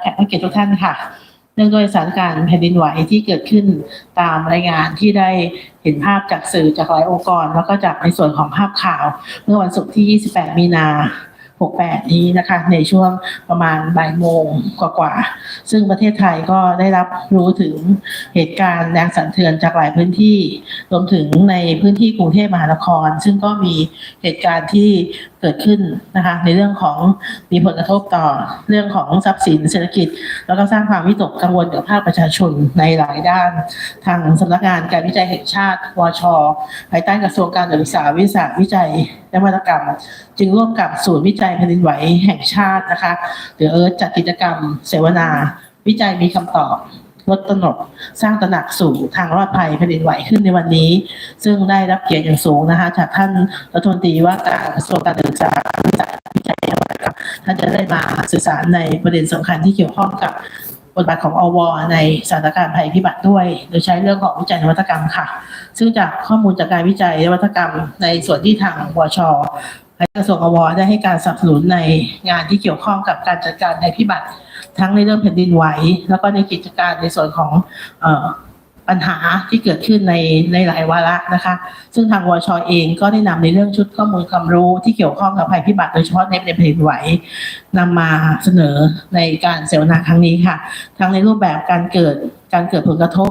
แขกผู้เกียรติทุกท่านค่ะ เนื่องด้วยสถานการณ์แผ่นดินไหวที่เกิดขึ้นตามรายงานที่ได้เห็นภาพจากสื่อจากหลายองค์กร แล้วก็จากในส่วนของภาพข่าว เมื่อวันศุกร์ที่ 28 มีนา 68 นี้นะคะ ในช่วงประมาณบ่ายโมงกว่าๆ ซึ่งประเทศไทยก็ได้รับรู้ถึงเหตุการณ์แรงสั่นเทือนจากหลายพื้นที่ รวมถึงในพื้นที่กรุงเทพมหานคร ซึ่งก็มีเหตุการณ์ที่เกิดขึ้นนะคะ ในเรื่องของมีผลกระทบต่อเรื่องของทรัพย์สินเศรษฐกิจ แล้วก็สร้างความวิตกกังวลกับภาคประชาชนในหลายด้าน ทางสำนักงานการวิจัยแห่งชาติวชภายใต้กระทรวงการศึกษาวิทยาวิจัยนวัตกรรม จึงร่วมกับศูนย์วิจัยแผ่นดินไหวแห่งชาตินะคะหรือเอิร์ธจัดกิจกรรม เสวนา วิจัยมีคำตอบลดตนกสร้างตระหนักสู่ทางรอดภัยแผ่นดินไหวขึ้นในวันนี้ ซึ่งได้รับเกียรติอย่างสูงนะคะ จากท่านรัฐมนตรีว่าการกระทรวงการศึกษาวิจัยวิจัยและนวัตกรรมท่านจะได้มาสื่อสารในประเด็นสำคัญที่เกี่ยวข้องกับ บทบาทของอวในสถานการณ์ภัยพิบัติด้วย โดยใช้เรื่องของวิจัยนวัตกรรมค่ะ ซึ่งจากข้อมูลจากการวิจัยนวัตกรรม ในส่วนที่ทางวชและกระทรวงอวได้ให้การสนับสนุนในงานที่เกี่ยวข้องกับการจัดการภัยพิบัติ ทั้งในเรื่องแผ่นดินไหวแล้วก็ในกิจการในส่วนของ ปัญหาที่เกิดขึ้นในในหลายวาระนะคะ ซึ่งทางวชเองก็ได้นำในเรื่องชุดข้อมูลความรู้ที่เกี่ยวข้องกับภัยพิบัติโดยเฉพาะในในแผ่นดินไหวนำมาเสนอในการเสวนาครั้งนี้ค่ะ ทั้งในรูปแบบการเกิดการเกิดผลกระทบ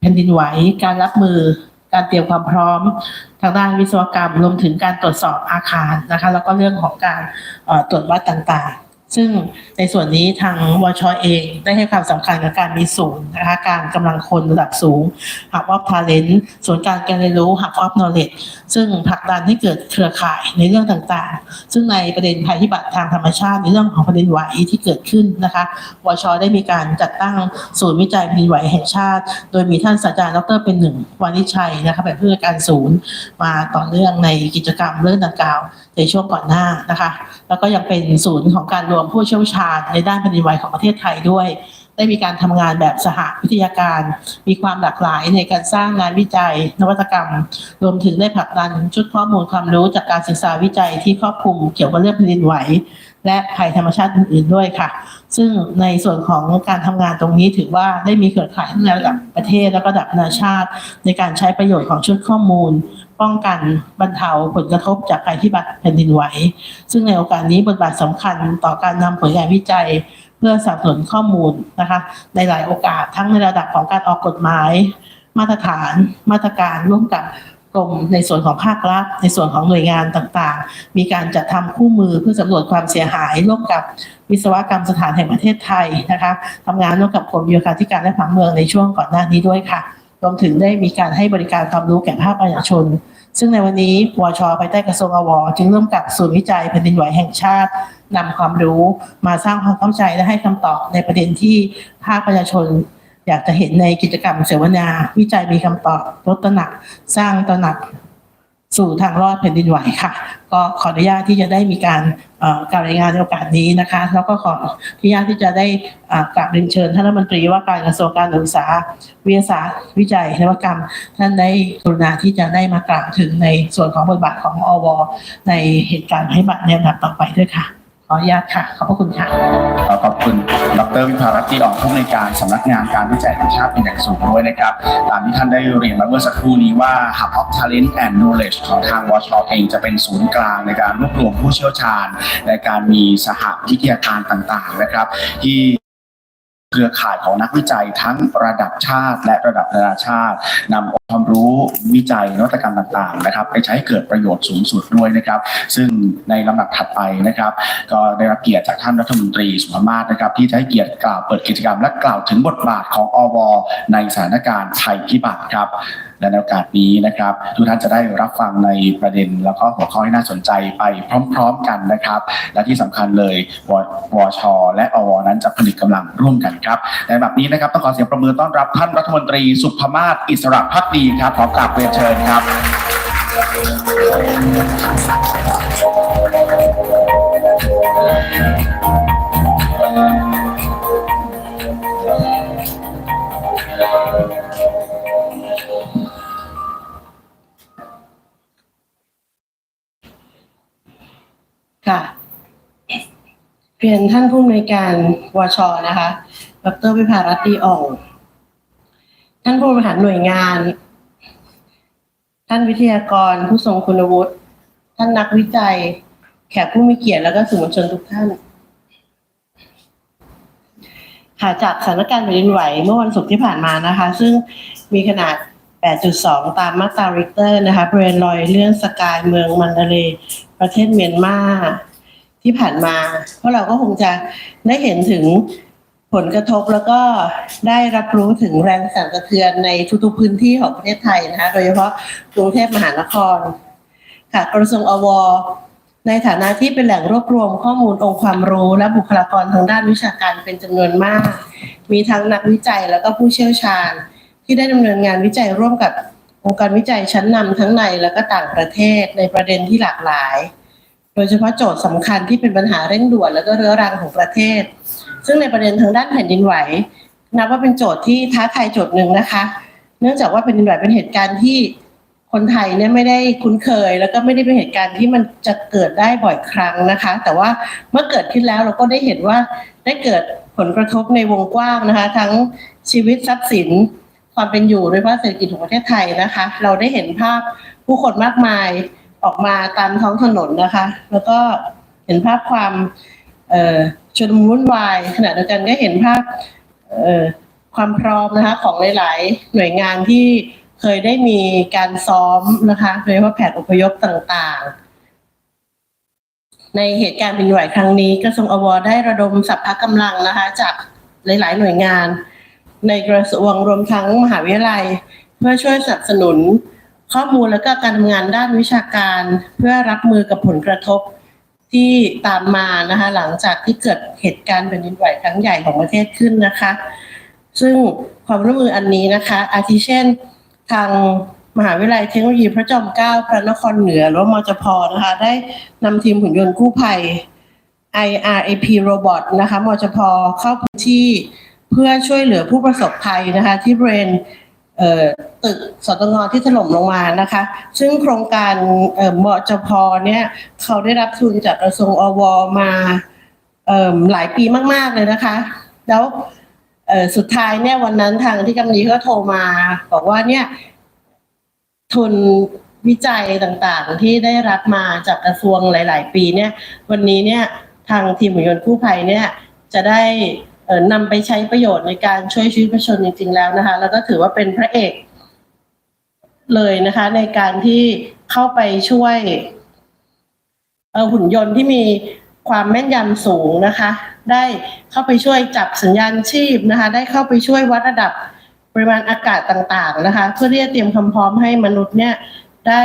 แผ่นดินไหว การรับมือการเตรียมความพร้อมทางด้านวิศวกรรมรวมถึงการตรวจสอบอาคารนะคะ แล้วก็เรื่องของการตรวจวัดต่าง ซึ่งในส่วนนี้ทางวชเองได้ให้ความสำคัญกับการมีศูนย์นะคะการกำลังคนระดับสูง Hub of Talent ศูนย์การการเรียนรู้ Hub of Knowledge ซึ่งผลักดันให้เกิดเครือข่ายในเรื่องต่างๆ ซึ่งในประเด็นภัยพิบัติทางธรรมชาติในเรื่องของแผ่นดินไหวที่เกิดขึ้นนะคะวชได้มีการจัดตั้งศูนย์วิจัยแผ่นดินไหวแห่งชาติ โดยมีท่านศาสตราจารย์ดรเป็นหนึ่งวานิชัยนะคะเป็นผู้จัดการศูนย์มาต่อเนื่องในกิจกรรมเรื่องดังกล่าวในช่วงก่อนหน้านะคะ แล้วก็ยังเป็นศูนย์ของการรวมผู้เชี่ยวชาญในด้านแผ่นดินไหวของประเทศไทยด้วย ได้มีการทำงานแบบสหวิทยาการ มีความหลากหลายในการสร้างงานวิจัย นวัตกรรม รวมถึงได้ผลักดันชุดข้อมูลความรู้จากการศึกษาวิจัยที่ครอบคลุมเกี่ยวกับเรื่องแผ่นดินไหว และภัยธรรมชาติอื่น ๆด้วยค่ะ ซึ่งในส่วนของการทำงานตรงนี้ถือว่าได้มีเครือข่ายทั้งในระดับประเทศและก็ระดับนานาชาติ ในการใช้ประโยชน์ของชุดข้อมูล ป้องกันบรรเทาผลกระทบจากภัยพิบัติแผ่นดินไหว ซึ่งในโอกาสนี้บทบาทสำคัญต่อการนำผลงานวิจัย เพื่อสนับสนุนข้อมูลนะคะ ในหลายโอกาสทั้งในระดับของการออกกฎหมาย มาตรฐาน มาตรการร่วมกับกรมในส่วนของภาครัฐในส่วนของหน่วยงานต่างๆ มีการจัดทำคู่มือเพื่อสำรวจความเสียหายร่วมกับวิศวกรรมสถานแห่งประเทศไทยนะคะทำงานร่วมกับกรมโยธาธิการและผังเมืองในช่วงก่อนหน้านี้ด้วยค่ะ รวมถึงได้มีการให้บริการความรู้แก่ภาคประชาชน ซึ่งในวันนี้วชภายใต้กระทรวงอวจึงร่วมกับศูนย์วิจัยแผ่นดินไหวแห่งชาตินำความรู้มาสร้างความเข้าใจและให้คำตอบในประเด็นที่ภาคประชาชน อยากจะเห็นในกิจกรรมเสวนา วิจัยมีคำตอบลดตระหนัก สร้างตระหนัก สู่ทางรอดแผ่นดินไหวค่ะ ก็ขออนุญาตที่จะได้มีการเอ่อการรายงานในโอกาสนี้นะคะ แล้วก็ขออนุญาตที่จะได้กราบเรียนเชิญท่านรัฐมนตรีว่าการกระทรวงการศึกษาวิทยาศาสตร์วิจัยนวัตกรรม ท่านได้กรุณาที่จะได้มากล่าวถึงในส่วนของบทบาทของอวในเหตุการณ์ให้บัตรในลำดับต่อไปด้วยค่ะ ออนุญาตค่ะขอบพระคุณค่ะขอขอบคุณดรวิภารัตน์ที่ออกผู้ในการสำนักงานการวิจัยแห่งชาติเป็นอย่างสูงด้วยนะครับตามที่ท่านได้เรียนมาเมื่อสักครู่นี้ว่า Hub of Talent and Knowledge ของทางวชเองจะเป็นศูนย์กลางในการรวบรวมผู้เชี่ยวชาญ ในการมีสหวิทยาการต่างๆนะครับ ที่ เครือข่ายของนักวิจัยทั้งระดับชาติ และระดับนานาชาตินำองค์ความรู้วิจัยนวัตกรรมต่างๆนะครับไปใช้ใเกิดประโยชน์สูงสุดด้วยนะครับ ซึ่งในลำดับถัดไปนะครับ ก็ได้รับเกียรติจากท่านรัฐมนตรีสุภมาศนะครับ ที่จะให้เกียรติกล่าวเปิดกิจกรรม และกล่าวถึงบทบาทของอว ในสถานการณ์ภัยพิบัติครับและในโอกาสนี้นะครับ ทุกท่านจะได้รับฟังในประเด็น แล้วก็หัวข้อที่น่าสนใจไปพร้อม ๆ กันนะครับ และที่สำคัญเลยวช และอวนั้นจะผลิตกำลังร่วมกันครับในแบบนี้นะครับต้องขอเสียงประมือต้อนรับท่านรัฐมนตรีสุภมาศอิสระพักดีครับขอกราบเรียนเชิญครับค่ะเรียนท่านผู้อำนวยการวชนะคะ ดรวิภารัตน์ดีอองท่านผู้บริหารหน่วยงาน ท่านวิทยากรผู้ทรงคุณวุฒิ ท่านนักวิจัย แขกผู้มีเกียรติแล้วก็สื่อมวลชนทุกท่าน ค่ะจากสถานการณ์แผ่นดินไหวเมื่อวันศุกร์ที่ผ่านมานะคะ ซึ่งมีขนาด 8.2 ตามมาตราริกเตอร์นะคะบริเวณรอยเลื่อนสกายเมืองมันดาเลประเทศเมียนมาที่ผ่านมา เพวกเราก็คงจะได้เห็นถึง ผลกระทบแล้วก็ได้รับรู้ถึงแรงสั่นสะเทือนในทุกๆพื้นที่ของประเทศไทยนะคะโดยเฉพาะกรุงเทพมหานครค่ะกระทรวงอวในฐานะที่เป็นแหล่งรวบรวมข้อมูลองค์ความรู้ และบุคลากรทางด้านวิชาการเป็นจำนวนมาก มีทั้งนักวิจัยแล้วก็ผู้เชี่ยวชาญ ที่ได้ดำเนินงานวิจัยร่วมกับองค์การวิจัยชั้นนำทั้งในและก็ต่างประเทศในประเด็นที่หลากหลาย โดยเฉพาะโจทย์สำคัญที่เป็นปัญหาเร่งด่วน และก็เรื้อรังของประเทศ ซึ่งในประเด็นทางด้านแผ่นดินไหวนับว่าเป็นโจทย์ที่ท้าทายโจทย์หนึ่งนะคะ เนื่องจากว่าแผ่นดินไหวเป็นเหตุการณ์ที่คนไทยเนี่ยไม่ได้คุ้นเคย แล้วก็ไม่ได้เป็นเหตุการณ์ที่มันจะเกิดได้บ่อยครั้งนะคะ แต่ว่าเมื่อเกิดขึ้นแล้วเราก็ได้เห็นว่าได้เกิดผลกระทบในวงกว้างนะคะ ทั้งชีวิตทรัพย์สินความเป็นอยู่โดยเฉพาะเศรษฐกิจของประเทศไทยนะคะ เราได้เห็นภาพผู้คนมากมายออกมาตามท้องถนนนะคะ แล้วก็เห็นภาพความเออ ชุลมุนวุ่นวายขณะเดียวกันก็เห็นภาพความพร้อมนะคะของหลาย ๆ หน่วยงานที่เคยได้มีการซ้อมนะคะโดยเฉพาะแผนอพยพต่างๆ ในเหตุการณ์แผ่นดินไหวครั้งนี้กระทรวงอวได้ระดมสัพพะกำลังนะคะจากหลาย ๆ หน่วยงาน ในกระทรวงรวมทั้งมหาวิทยาลัย เพื่อช่วยสนับสนุนข้อมูลและก็การทำงานด้านวิชาการ เพื่อรับมือกับผลกระทบ ที่ตามมานะคะหลังจากที่เกิดเหตุการณ์แผ่นดินไหวครั้งใหญ่ของประเทศขึ้นนะคะ ซึ่งความร่วมมืออันนี้นะคะ อาทิเช่น ทางมหาวิทยาลัยเทคโนโลยีพระจอมเกล้าพระนครเหนือหรือมจพนะคะได้นำทีมหุ่นยนต์กู้ภัย IRAP Robot นะคะมจพเข้าพื้นที่เพื่อช่วยเหลือผู้ประสบภัยนะคะที่บริเวณ ตึกสตงที่ถล่มลงมานะคะ ซึ่งโครงการเอ่อมจพเนี่ยเขาได้รับทุนจากกระทรวงอวมาเอ่อหลายปีมาก ๆ เลยนะคะ แล้วเออสุดท้ายเนี่ยวันนั้นทางที่กำนีก็โทรมา บอกว่าเนี่ย ทุนวิจัยต่างๆ ที่ได้รับมาจากกระทรวงหลาย ๆ ปีเนี่ย วันนี้เนี่ยทางทีมหุ่นยนต์กู้ภัยเนี่ยจะได้ นำไปใช้ประโยชน์ในการช่วยชีวิตประชาชนจริง ๆ แล้วนะคะ แล้วก็ถือว่าเป็นพระเอกเลยนะคะ ในการที่เข้าไปช่วยหุ่นยนต์ที่มีความแม่นยำสูงนะคะ ได้เข้าไปช่วยจับสัญญาณชีพนะคะ ได้เข้าไปช่วยวัดระดับปริมาณอากาศต่างๆนะคะ เพื่อที่จะเตรียมความพร้อมให้มนุษย์เนี่ยได้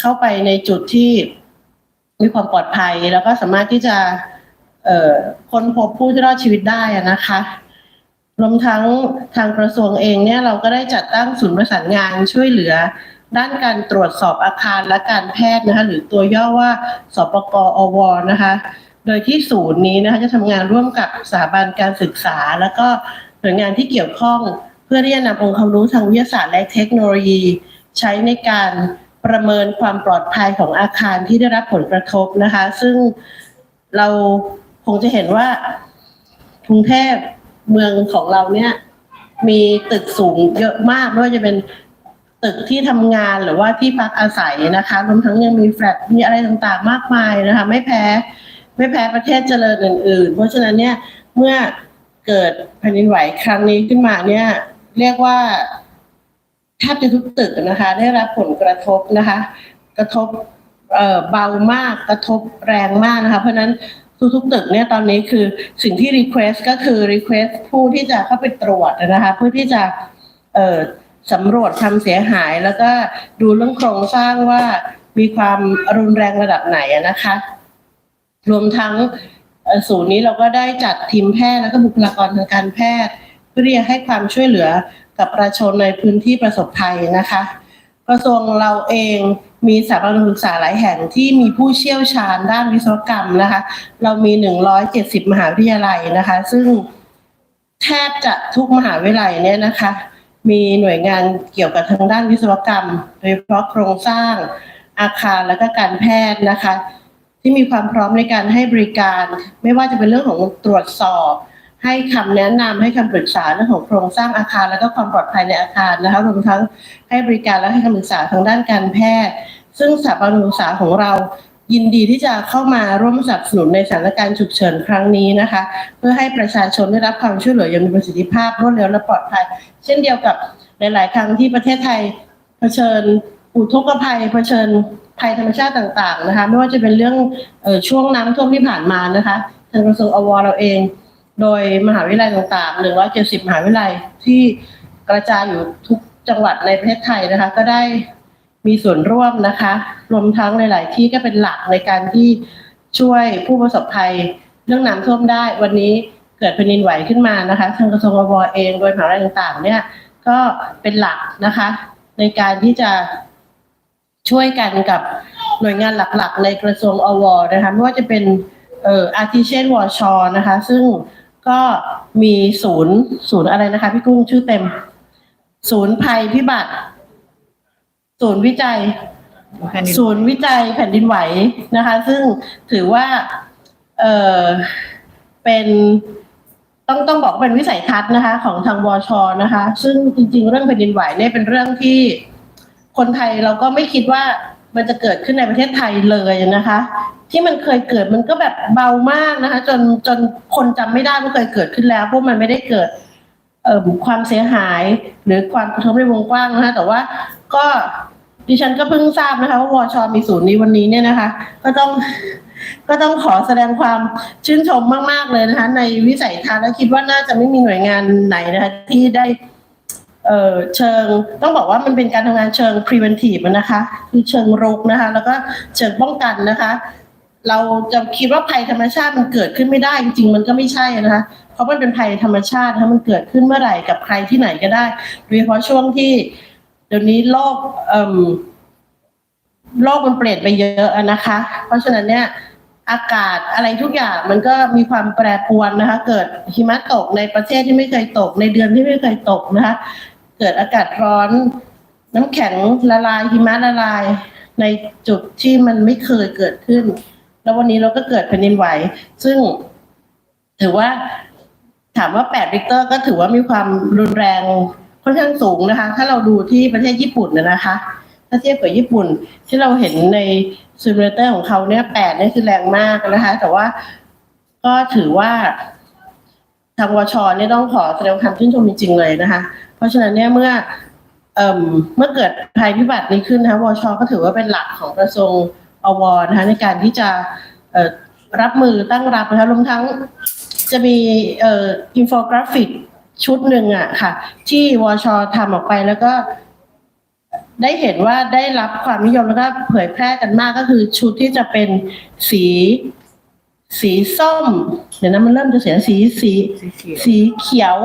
เข้าไปในจุดที่มีความปลอดภัย แล้วก็สามารถที่จะ คนพบผู้ที่รอดชีวิตได้นะคะรวมทั้งทางกระทรวงเองเนี่ยเราก็ได้จัดตั้งศูนย์ประสานงานช่วยเหลือ ด้านการตรวจสอบอาคารและการแพทย์นะคะหรือตัวย่อว่าสปกอวนะคะโดยที่ศูนย์นี้นะคะจะทำงานร่วมกับสถาบันการศึกษา แล้วก็หน่วยงานที่เกี่ยวข้อง เพื่อที่จะนำองค์ความรู้ทางวิทยาศาสตร์และเทคโนโลยี ใช้ในการประเมินความปลอดภัยของอาคารที่ได้รับผลกระทบนะคะ ซึ่งเรา คงจะเห็นว่ากรุงเทพเมืองของเราเนี่ย มีตึกสูงเยอะมากไม่ว่าจะเป็นตึกที่ทำงานหรือว่าที่พักอาศัยนะคะรวมทั้งยังมีแฟลตมีอะไรต่างๆ มากมายนะคะ ไม่แพ้ไม่แพ้ประเทศเจริญอื่น ๆ เพราะฉะนั้นเนี่ยเมื่อเกิดแผ่นดินไหวครั้งนี้ขึ้นมาเนี่ย เรียกว่าแทบจะทุกตึกนะคะ ได้รับผลกระทบนะคะ กระทบเบามากกระทบแรงมากนะคะ เพราะฉะนั้น ทุกๆตึกเนี่ยตอนนี้คือสิ่งที่ request ก็คือ request ผู้ที่จะเข้าไปตรวจนะคะเพื่อที่จะเอ่อสำรวจความเสียหายแล้วก็ดูเรื่องโครงสร้างว่ามีความรุนแรงระดับไหนนะคะ รวมทั้งศูนย์นี้เราก็ได้จัดทีมแพทย์แล้วก็บุคลากรทางการแพทย์ เพื่อที่จะให้ความช่วยเหลือกับประชาชนในพื้นที่ประสบภัยนะคะ กระทรวงเราเอง มีสถาบันศึกษาหลายแห่งที่มีผู้เชี่ยวชาญด้านวิศวกรรมนะคะ เรามี 170 มหาวิทยาลัยนะคะ ซึ่งแทบจะทุกมหาวิทยาลัยเนี่ยนะคะ มีหน่วยงานเกี่ยวกับทางด้านวิศวกรรม โดยเฉพาะโครงสร้างอาคารและก็การแพทย์นะคะ ที่มีความพร้อมในการให้บริการ ไม่ว่าจะเป็นเรื่องของตรวจสอบ ให้คำแนะนำให้คำปรึกษาเรื่องของโครงสร้างอาคาร แล้วก็ความปลอดภัยในอาคารนะคะรวมทั้งให้บริการและให้คำปรึกษาทางด้านการแพทย์ ซึ่งสถาบันศึกษาของเรายินดีที่จะเข้ามาร่วมสนับสนุนในสถานการณ์ฉุกเฉินครั้งนี้นะคะ เพื่อให้ประชาชนได้รับความช่วยเหลืออย่างมีประสิทธิภาพรวดเร็วและปลอดภัย เช่นเดียวกับหลาย ๆ ครั้งที่ประเทศไทยเผชิญอุทกภัยเผชิญภัยธรรมชาติต่าง ๆ นะคะ ไม่ว่าจะเป็นเรื่องออช่วงน้ำท่วมที่ผ่านมานะคะทางกระทรวงอวเราเอง โดยมหาวิทยาลัยต่างๆ170มหาวิทยาลัยที่กระจายอยู่ทุกจังหวัดในประเทศไทยนะคะ ก็ได้มีส่วนร่วมนะคะ รวมทั้งหลาย ๆ ที่ก็เป็นหลักในการที่ช่วยผู้ประสบภัยเรื่องน้ำท่วมได้ วันนี้เกิดแผ่นดินไหวขึ้นมานะคะ ทางกระทรวงอวเองโดยมหาวิทยาลัยต่าง ๆ เนี่ยก็เป็นหลักนะคะ ในการที่จะช่วยกันกับหน่วยงานหลัก ๆ ในกระทรวงอวนะคะไม่ว่าจะเป็นเอ่ออาทิเช่นวชนะคะ ซึ่ง ก็มีศูนย์ศูนย์อะไรนะคะ พี่กุ้งชื่อเต็ม ศูนย์ภัยพิบัติ ศูนย์วิจัย ศูนย์วิจัยแผ่นดินไหวนะคะ ซึ่งถือว่าเออเป็นต้องต้องบอกว่าเป็นวิสัยทัศน์นะคะ ของทางวชนะคะ ซึ่งจริง ๆ เรื่องแผ่นดินไหวเนี่ยเป็นเรื่องที่คนไทยเราก็ไม่คิดว่ามันจะเกิดขึ้นในประเทศไทยเลยนะคะ ที่มันเคยเกิดมันก็แบบเบามากนะคะ จนจนคนจำไม่ได้ว่าเคยเกิดขึ้นแล้วเพราะมันไม่ได้เกิดเอ่อความเสียหายหรือความกระทบในวงกว้างนะคะแต่ว่าก็ดิฉันก็เพิ่งทราบนะคะว่าวชมีศูนย์นี้วันนี้เนี่ยนะคะ ก็ต้องก็ต้องขอแสดงความชื่นชมมาก ๆ เลยนะคะ ในวิสัยทัศน์และคิดว่าน่าจะไม่มีหน่วยงานไหนนะคะที่ได้เอ่อเชิงต้องบอกว่ามันเป็นการทำงานเชิง preventive นะคะ คือเชิงรุกนะคะ แล้วก็เชิงป้องกันนะคะ เราจะคิดว่าภัยธรรมชาติมันเกิดขึ้นไม่ได้จริงๆมันก็ไม่ใช่นะคะเพราะมันเป็นภัยธรรมชาตินะคะมันเกิดขึ้นเมื่อไหร่กับใครที่ไหนก็ได้โดยเฉพาะช่วงที่เดี๋ยวนี้โลกเอ่มโลกมันเปลี่ยนไปเยอะนะคะ เพราะฉะนั้นเนี่ยอากาศอะไรทุกอย่างมันก็มีความแปรปรวนนะคะ เกิดหิมะตกในประเทศที่ไม่เคยตก ในเดือนที่ไม่เคยตกนะคะ เกิดอากาศร้อน น้ำแข็งละลายหิมะละลาย ในจุดที่มันไม่เคยเกิดขึ้น แล้ววันนี้เราก็เกิดแผ่นดินไหว ซึ่งถือว่าถามว่า8ริกเตอร์ก็ถือว่ามีความรุนแรงค่อนข้างสูงนะคะ ถ้าเราดูที่ประเทศญี่ปุ่นนะคะ ถ้าเทียบกับญี่ปุ่น ที่เราเห็นในซิมูเลเตอร์ของเขาเนี่ยแปดเนี่ยคือแรงมากนะคะ แต่ว่าก็ถือว่าทางวชเนี่ยต้องขอแสดงความชื่นชมจริงๆเลยนะคะ เพราะฉะนั้นเนี่ยเมื่อเอ่มเมื่อเกิดภัยพิบัตินี้ขึ้นนะคะวชก็ถือว่าเป็นหลักของกระทรวง อวนะคะในการที่จะเอ่อรับมือตั้งรับนะคะรวมทั้งจะมีเอ่ออินโฟกราฟิกชุดหนึ่งอะค่ะ ที่วชทำออกไปแล้วก็ได้เห็นว่าได้รับความนิยมแล้วก็เผยแพร่กันมากก็คือชุดที่จะเป็นสี สีส้ม เดี๋ยวนะมันเริ่มจะเสียสีสีสีเขียว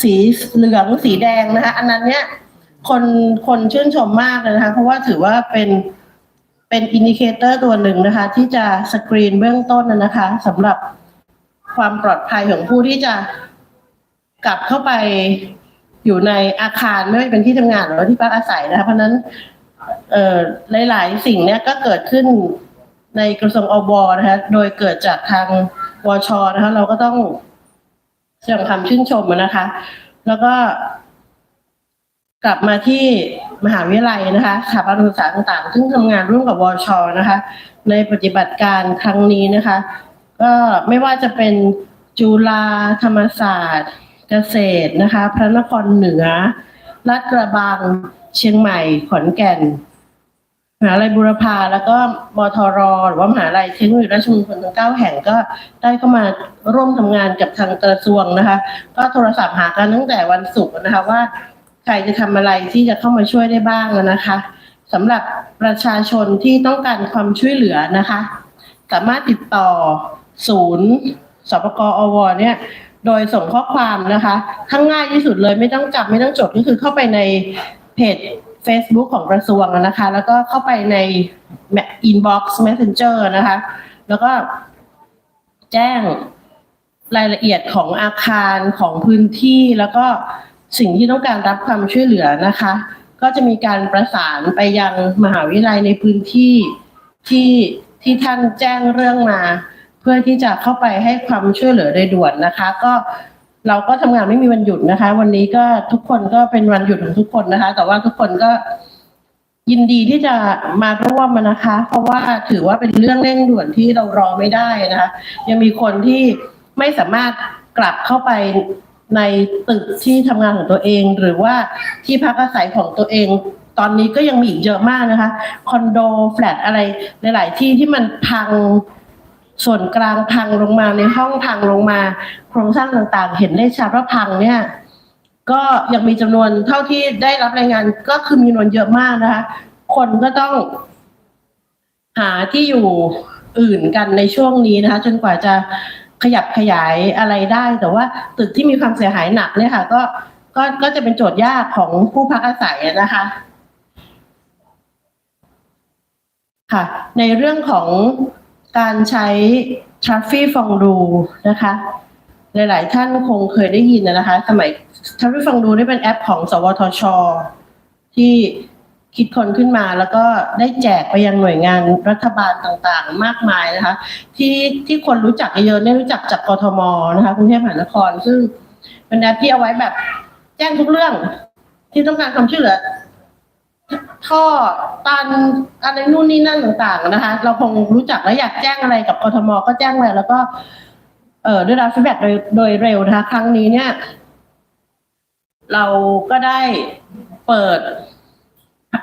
สีเหลืองสีแดงนะคะ อันนั้นเนี่ยคนคนชื่นชมมากเลยนะคะ เพราะว่าถือว่าเป็น เป็นอินดิเคเตอร์ตัวหนึ่งนะคะ ที่จะสกรีนเบื้องต้นนะคะสำหรับความปลอดภัยของผู้ที่จะกลับเข้าไปอยู่ในอาคารไม่ว่าจะเป็นที่ทำงานหรือว่าที่พักอาศัยนะคะเพราะนั้นเอ่อหลาย ๆ สิ่งเนี้ยก็เกิดขึ้นในกระทรวงอวนะคะโดยเกิดจากทางวชนะคะเราก็ต้องแสดงความชื่นชมนะคะ แล้วก็ กลับมาที่มหาวิทยาลัยนะคะสถาบันศึกษาต่างๆ ซึ่งทำงานร่วมกับวชนะคะ ในปฏิบัติการครั้งนี้นะคะ ก็ไม่ว่าจะเป็นจุฬาธรรมศาสตร์ เกษตรนะคะ พระนครเหนือลาดกระบังเชียงใหม่ขอนแก่นมหาลัยบุรพาแล้วก็มทรหรือว่ามหาลัยเทคโนโลยีราชมงคลทั้งเก้าแห่งก็ได้เข้ามาร่วมทำงานกับทางกระทรวงนะคะ ก็โทรศัพท์หากันตั้งแต่วันศุกร์นะคะว่า รจะทำอะไรที่จะเข้ามาช่วยได้บ้างนะคะสำหรับประชาชนที่ต้องการความช่วยเหลือนะคะ สามารถติดต่อศูนย์สปกอวเนี่ยโดยส่งข้อความนะคะทั้งง่ายที่สุดเลยไม่ต้องจับไม่ต้องจดก็คือเข้าไปในเพจ Facebook ของกระทรวงนะคะ แล้วก็เข้าไปใน inbox messenger นะคะ แล้วก็แจ้งรายละเอียดของอาคารของพื้นที่แล้วก็ สิ่งที่ต้องการรับความช่วยเหลือนะคะ ก็จะมีการประสานไปยังมหาวิทยาลัยในพื้นที่ที่ที่ท่านแจ้งเรื่องมา เพื่อที่จะเข้าไปให้ความช่วยเหลือโดยด่วนนะคะ ก็เราก็ทำงานไม่มีวันหยุดนะคะ วันนี้ก็ทุกคนก็เป็นวันหยุดของทุกคนนะคะ แต่ว่าทุกคนก็ยินดีที่จะมาร่วมนะคะ เพราะว่าถือว่าเป็นเรื่องเร่งด่วนที่เรารอไม่ได้นะคะ ยังมีคนที่ไม่สามารถกลับเข้าไป ในตึกที่ทำงานของตัวเอง หรือว่าที่พักอาศัยของตัวเอง ตอนนี้ก็ยังมีอีกเยอะมากนะคะคอนโดแฟลตอะไรหลาย ๆ ที่ที่มันพังส่วนกลางพังลงมาในห้องพังลงมา โครงสร้างต่างๆ เห็นได้ชัดว่าพังเนี่ย ก็ยังมีจำนวนเท่าที่ได้รับรายงานก็คือมีจำนวนเยอะมากนะคะ คนก็ต้อง หาที่อยู่อื่นกันในช่วงนี้นะคะ จนกว่าจะ ขยับขยายอะไรได้ แต่ว่าตึกที่มีความเสียหายหนักเนี่ยค่ะ ก็ก็ก็จะเป็นโจทย์ยากของผู้พักอาศัยนะคะค่ะ ในเรื่องของการใช้ t r a f f i c f o n d u นะคะ หลาย ๆ ท่านคงเคยได้ยินนะคะ สมัย t r a f f i c f o n d u นี่เป็นแอปของ สวทช ที่ คิดคนขึ้นมาแล้วก็ได้แจกไปยังหน่วยงานรัฐบาลต่างๆ มากมายนะคะ ที่ที่คนรู้จักเยอะเนี่ยรู้จักจากกทมนะคะกรุงเทพมหานครซึ่งเป็นแอปที่เอาไว้แบบแจ้งทุกเรื่อง ที่ต้องการความช่วยเหลือท่อตันอะไรนู่นนี่นั่นต่างๆนะคะ เราคงรู้จักและอยากแจ้งอะไรกับกทมก็แจ้งเลยแล้วก็ เอ่อได้รับฟีดแบ็กโดยเร็วนะคะ ครั้งนี้เนี่ย เราก็ได้เปิด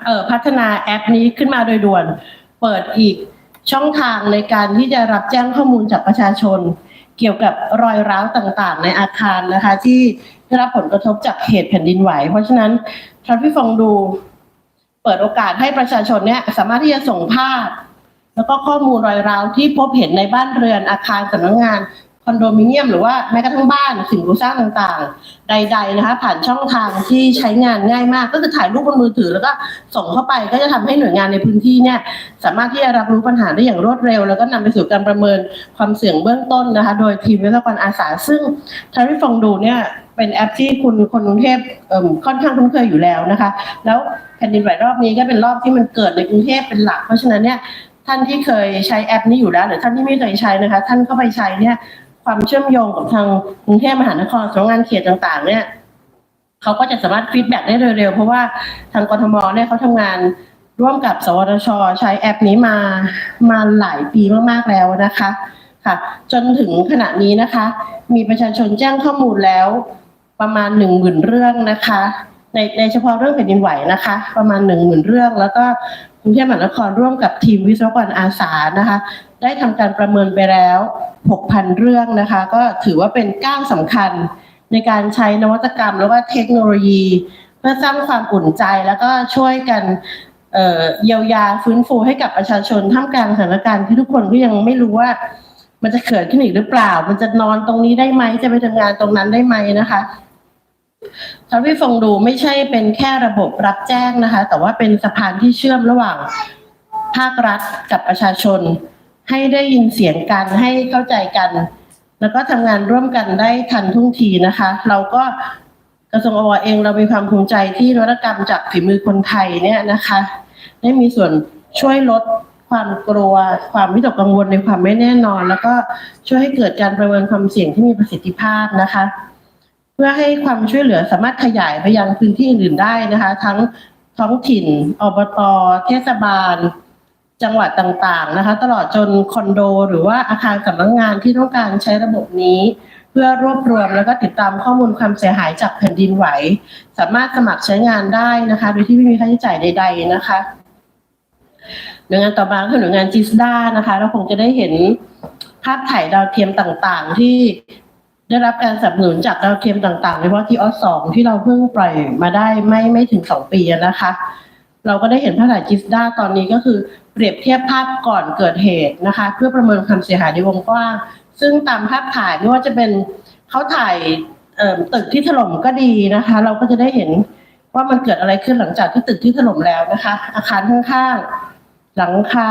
เอ่อพัฒนาแอปนี้ขึ้นมาโดยด่วน เปิดอีกช่องทางในการที่จะรับแจ้งข้อมูลจากประชาชน เกี่ยวกับรอยร้าวต่างๆ ในอาคารนะคะ ที่ได้รับผลกระทบจากเหตุแผ่นดินไหว เพราะฉะนั้นทรัฟฟี่ฟองดูเปิดโอกาสให้ประชาชนเนี่ยสามารถที่จะส่งภาพ แล้วก็ข้อมูลรอยร้าวที่พบเห็นในบ้านเรือนอาคารสำนักงาน อนโดมิเนียมหรือว่าแม้กระทั่งบ้านสิ่งปลูกสร้างต่างๆ ใด ๆนะคะ ผ่านช่องทางที่ใช้งานง่ายมาก ก็คือถ่ายรูปบนมือถือแล้วก็ส่งเข้าไปก็จะทำให้หน่วยงานในพื้นที่เนี่ยสามารถที่จะรับรู้ปัญหาได้อย่างรวดเร็ว แล้วก็นำไปสู่การประเมินความเสี่ยงเบื้องต้นนะคะ โดยทีมวิศวกรอาสา ซึ่งทาริฟองดูเนี่ยเป็นแอปที่คุณคนกรุงเทพเค่อนข้างคุ้นเคยอยู่แล้วนะคะ แล้วแผ่นดินไหวรอบนี้ก็เป็นรอบที่มันเกิดในกรุงเทพเป็นหลัก เพราะฉะนั้นเนี่ยท่านที่เคยใช้แอปนี้อยู่แล้ว หรือท่านที่ไม่เคยใช้นะคะ ท่านเข้าไปใช้เนี่ย ความเชื่อมโยงกับทางกรุงเทพมหานครสำนักงานเขตต่างๆ เนี่ยเขาก็จะสามารถฟีดแบ็กได้เร็วๆ เพราะว่าทางกทมเนี่ยเขาทำงานร่วมกับ สวทช ใช้แอปนี้มามาหลายปีมากๆแล้วนะคะค่ะ จนถึงขณะนี้นะคะ มีประชาชนแจ้งข้อมูลแล้วประมาณหนึ่งหมื่นเรื่องนะคะ ในในเฉพาะเรื่องแผ่นดินไหวนะคะ ประมาณหนึ่งหมื่นเรื่อง แล้วก็กรุงเทพมหานครร่วมกับทีมวิศวกรอาสานะคะ ได้ทำการประเมินไปแล้ว 6,000 เรื่องนะคะ ก็ถือว่าเป็นก้าวสำคัญในการใช้นวัตกรรมแล้วก็เทคโนโลยี เพื่อสร้างความอุ่นใจแล้วก็ช่วยกันเยียวยาฟื้นฟูให้กับประชาชนท่ามกลางสถานการณ์ที่ทุกคนก็ยังไม่รู้ว่า มันจะเกิดขึ้นอีกหรือเปล่า มันจะนอนตรงนี้ได้ไหมจะไปทำงานตรงนั้นได้ไหมนะคะทาวิฟงดูไม่ใช่เป็นแค่ระบบรับแจ้งนะคะ แต่ว่าเป็นสะพานที่เชื่อมระหว่างภาครัฐกับประชาชน ให้ได้ยินเสียงกันให้เข้าใจกัน แล้วก็ทำงานร่วมกันได้ทันท่วงทีนะคะ เราก็กระทรวงอวเองเรามีความภูมิใจที่นวัตกรรมจากฝีมือคนไทยเนี่ยนะคะ ได้มีส่วนช่วยลดความกลัว ความวิตกกังวลในความไม่แน่นอน แล้วก็ช่วยให้เกิดการประเมินความเสี่ยงที่มีประสิทธิภาพนะคะ เพื่อให้ความช่วยเหลือสามารถขยายไปยังพื้นที่อื่นได้นะคะ ทั้งท้องถิ่นอบตเทศบาล จังหวัดต่างๆนะคะ ตลอดจนคอนโด หรือว่าอาคารสำนักงานที่ต้องการใช้ระบบนี้ เพื่อรวบรวมแล้วก็ติดตามข้อมูลความเสียหายจากแผ่นดินไหว สามารถสมัครใช้งานได้นะคะ โดยที่ไม่มีค่าใช้จ่ายใด ๆ นะคะหน่วยงานต่อมาคือหน่วยงานจิสดานะคะ เราคงจะได้เห็นภาพถ่ายดาวเทียมต่างๆ ที่ได้รับการสนับสนุนจากดาวเทียมต่างๆโดยเฉพาะที่ออสสองที่เราเพิ่งปล่อยมาได้ไม่ไม่ถึงสองปีนะคะ เราก็ได้เห็นภาพถ่ายจิสดาตอนนี้ก็คือ เปรียบเทียบภาพก่อนเกิดเหตุนะคะ เพื่อประเมินความเสียหายในวงกว้าง ซึ่งตามภาพถ่ายไม่ว่าจะเป็นเขาถ่ายเอ่อตึกที่ถล่มก็ดีนะคะ เราก็จะได้เห็นว่ามันเกิดอะไรขึ้นหลังจากที่ตึกที่ถล่มแล้วนะคะ อาคารข้างๆหลังคา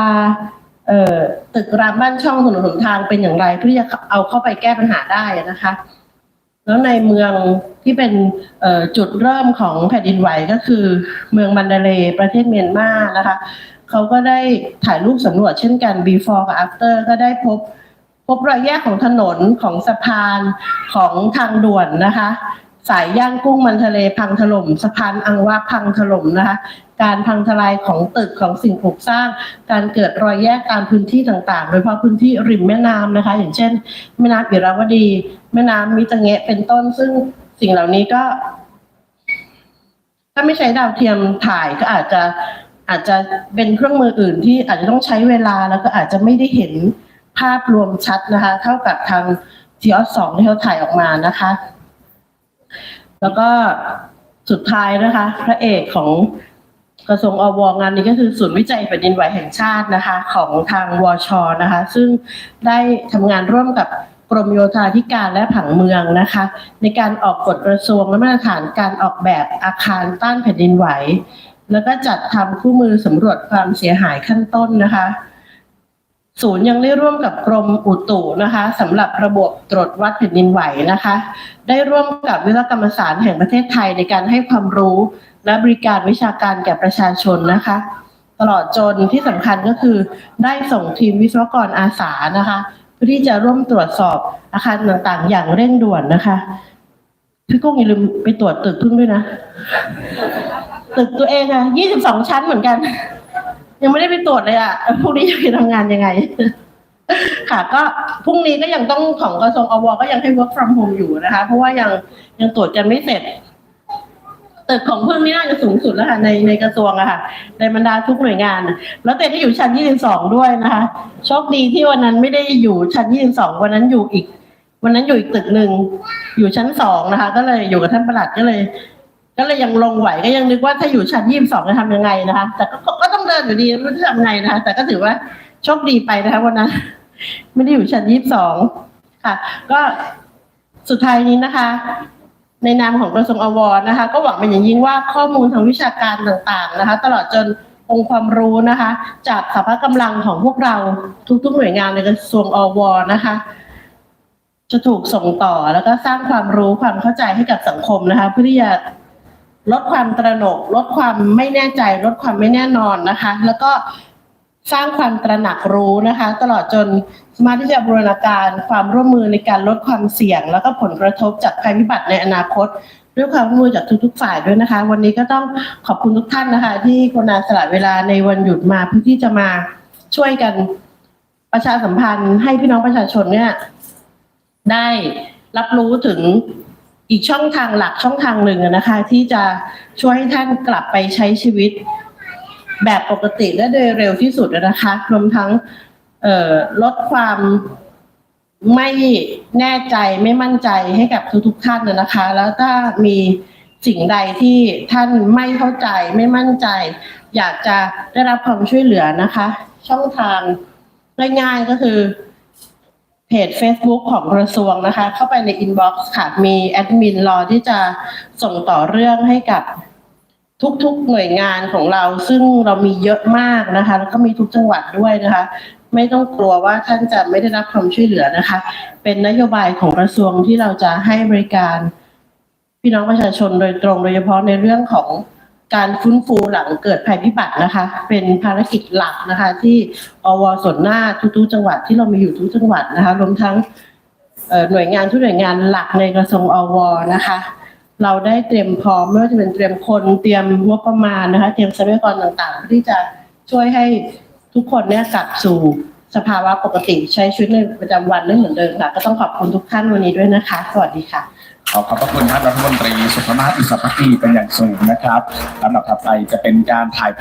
เอ่อตึกรามบ้านช่องถนนหนทางเป็นอย่างไรเพื่อจะเอาเข้าไปแก้ปัญหาได้นะคะ แล้วในเมืองที่เป็นจุดเริ่มของแผ่นดินไหวก็คือ เมืองมันดาเลประเทศเมียนมานะคะ เขาก็ได้ถ่ายรูปสำรวจเช่นกัน before กับ after ก็ได้พบพบรอยแยกของถนนของสะพานของทางด่วนนะคะ สายย่างกุ้งมันทะเลพังถล่มสะพานอังวาพังถล่มนะคะ การพังทลายของตึกของสิ่งปลูกสร้าง การเกิดรอยแยกตามพื้นที่ต่างๆ โดยเฉพาะพื้นที่ริมแม่น้ำนะคะ อย่างเช่น แม่น้ำอิราวดี แม่น้ำมิตรเงะเป็นต้น ซึ่งสิ่งเหล่านี้ก็ ถ้าไม่ใช้ดาวเทียมถ่ายก็อาจจะ อาจจะเป็นเครื่องมืออื่นที่อาจจะต้องใช้เวลาแล้วก็อาจจะไม่ได้เห็นภาพรวมชัดนะคะ เท่ากับทางทีออสสองที่เขาถ่ายออกมานะคะ แล้วก็สุดท้ายนะคะ พระเอกของกระทรวงอวงานนี้ก็คือศูนย์วิจัยแผ่นดินไหวแห่งชาตินะคะ ของทางวชนะคะ ซึ่งได้ทำงานร่วมกับกรมโยธาธิการและผังเมืองนะคะ ในการออกกฎกระทรวงและมาตรฐานการออกแบบอาคารต้านแผ่นดินไหว แล้วก็จัดทำคู่มือสำรวจความเสียหายขั้นต้นนะคะ ศูนย์ยังได้ร่วมกับกรมอุตุนะคะสำหรับระบบตรวจวัดแผ่นดินไหวนะคะ ได้ร่วมกับวิศวกรรมศาสตร์แห่งประเทศไทยในการให้ความรู้ และบริการวิชาการแก่ประชาชนนะคะ ตลอดจนที่สำคัญก็คือได้ส่งทีมวิศวกรอาสานะคะเพื่อที่จะร่วมตรวจสอบอาคารต่างๆ อย่างเร่งด่วนนะคะ พี่กุ้งอย่าลืมไปตรวจตึกพึ่งด้วยนะ ตึกตัวเองอะยี่สิบสองชั้นเหมือนกัน ยังไม่ได้ไปตรวจเลยอะพรุ่งนี้จะไปทำงานยังไง ค่ะ ก็พรุ่งนี้ก็ยังต้องของกระทรวงอวก็ยังให้ work from home อยู่นะคะ เพราะว่ายังยังตรวจกันไม่เสร็จตึกของเพิ่งนี่น่าจะสูงสุดแล้วค่ะในในกระทรวงอะค่ะในบรรดาทุกหน่วยงาน แล้วเต้ที่อยู่ชั้น22ด้วยนะคะโชคดีที่วันนั้นไม่ได้อยู่ชั้น22วันนั้นอยู่อีก วันนั้นอยู่อีกตึกหนึ่งอยู่ชั้นสองนะคะ ก็เลยอยู่กับท่านประหลัดก็เลย ก็เลยยังลงไหวก็ยังนึกว่าถ้าอยู่ชั้น22จะทำยังไงนะคะ แต่ก็ก็ต้องเดินอยู่ดีไม่รู้จะทำไงนะคะแต่ก็ถือว่าโชคดีไปนะคะวันนั้นไม่ได้อยู่ชั้น22ค่ะ ก็สุดท้ายนี้นะคะ ในนามของกระทรวงอวรนะคะ ก็หวังเป็นอย่างยิ่งว่าข้อมูลทางวิชาการต่างๆนะคะ ตลอดจนองค์ความรู้นะคะ จากสภากำลังของพวกเราทุก ๆ หน่วยงานในกระทรวงอวนะคะจะถูกส่งต่อแล้วก็สร้างความรู้ความเข้าใจให้กับสังคมนะคะ เพื่อที่จะ ลดความตระหนก ลดความไม่แน่ใจ ลดความไม่แน่นอนนะคะ แล้วก็สร้างความตระหนักรู้นะคะ ตลอดจนสมารถที่จะบูรณาการความร่วมมือในการลดความเสี่ยง แล้วก็ผลกระทบจากภัยพิบัติในอนาคต ด้วยความร่วมมือจากทุกๆฝ่ายด้วยนะคะ วันนี้ก็ต้องขอบคุณทุกท่านนะคะ ที่กรุณาสละเวลาในวันหยุดมาเพื่อที่จะมาช่วยกันประชาสัมพันธ์ให้พี่น้องประชาชนเนี่ยได้รับรู้ถึง อีกช่องทางหลักช่องทางหนึ่งนะคะ ที่จะช่วยให้ท่านกลับไปใช้ชีวิตแบบปกติและโดยเร็วที่สุดนะคะรวมทั้งลดความไม่แน่ใจไม่มั่นใจให้กับทุกๆท่านนะคะ แล้วถ้ามีสิ่งใดที่ท่านไม่เข้าใจไม่มั่นใจ อยากจะได้รับความช่วยเหลือนะคะ ช่องทางง่ายๆก็คือ เพจ Facebook ของกระทรวงนะคะ เข้าไปในอินบ็อกซ์ค่ะ มีแอดมินรอที่จะส่งต่อเรื่องให้กับทุกๆหน่วยงานของเรา ซึ่งเรามีเยอะมากนะคะ แล้วก็มีทุกจังหวัดด้วยนะคะ ไม่ต้องกลัวว่าท่านจะไม่ได้รับความช่วยเหลือนะคะ เป็นนโยบายของกระทรวงที่เราจะให้บริการ พี่น้องประชาชนโดยตรงโดยเฉพาะในเรื่องของ การฟื้นฟูหลังเกิดภัยพิบัตินะคะ เป็นภารกิจหลักนะคะ ที่อวส่วนหน้าทุกๆจังหวัดที่เรามีอยู่ทุกจังหวัดนะคะรวมทั้งหน่วยงานทุกหน่วยงานหลักในกระทรวงอวนะคะ เราได้เตรียมพร้อมไม่ว่าจะเป็นเตรียมคนเตรียมงบประมาณนะคะ เตรียมทรัพยากรต่างๆเพื่อที่จะช่วยให้ทุกคนเนี่ยกลับสู่สภาวะปกติใช้ชีวิตในประจำวันได้เหมือนเดิมค่ะ ก็ต้องขอบคุณทุกท่านวันนี้ด้วยนะคะ สวัสดีค่ะ ขอขอบพระคุณท่านรัฐมนตรีสุภาพอิสระพีเป็นอย่างสูงนะครับลำดับถัดไปจะเป็นการถ่าย